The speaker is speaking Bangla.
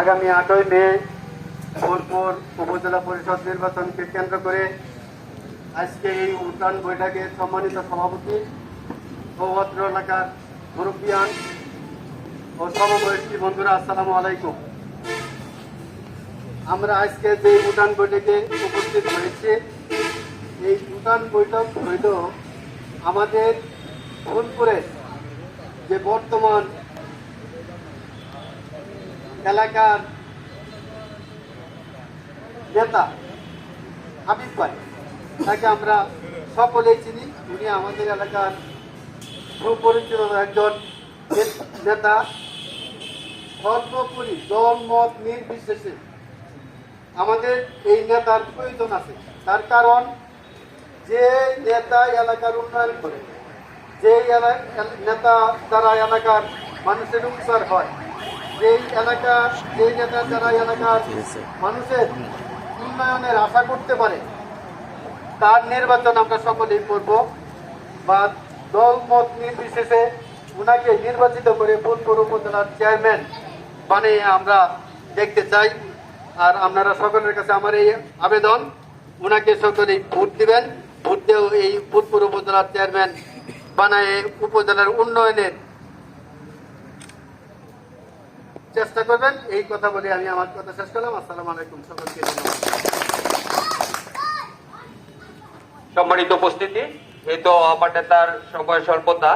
আগামী আটই মে, বোলপুর উপজেলা পরিষদ নির্বাচনকে কেন্দ্র করে আজকে এই উদ্যান বৈঠকে সম্মানিত সভাপতি অত্র এলাকার মুরব্বিয়ান ও সমবয়সী বন্ধুরা, আসসালামু আলাইকুম। আমরা আজকে যে উদ্যান বৈঠকে উপস্থিত হয়েছি, এই উদ্যান বৈঠক হইল আমাদের ফুলপুরের যে বর্তমান এলাকার নেতা হাবিব ভাই, তাকে আমরা সকলেই চিনি। উনি আমাদের এলাকার সুপরিচিত একজন নেতা। সর্বোপরি দল, মত নির্বিশেষে আমাদের এই নেতার প্রয়োজন আছে। তার কারণ যে নেতা এলাকার উন্নয়ন করে যে এলা- নেতা দ্বারা এলাকার মানুষের উপকার হয় যেই এলাকা যেই নেতা দ্বারা এলাকার মানুষের উন্নয়নের আশা করতে পারে তার নির্বাচন আমরা সকলেই করব বা দল মত নির্বিশেষে উনাকে নির্বাচিত করে বোলপুর উপজেলার চেয়ারম্যান বানিয়ে আমরা দেখতে চাই। আর আপনারা সকলের কাছে আমার এই আবেদন ওনাকে সকলেই ভোট দিবেন। ভোট দিয়েও এই বোলপুর উপজেলার চেয়ারম্যান বানায় উপজেলার উন্নয়নের চেষ্টা করবেন। এই কথা বলে আমি আমার কথা শেষ করলাম। আসসালাম আলাইকুম সকলকে। সম্মানিত উপস্থিতি, এই তো আমার নেতার সময় স্বল্পতা।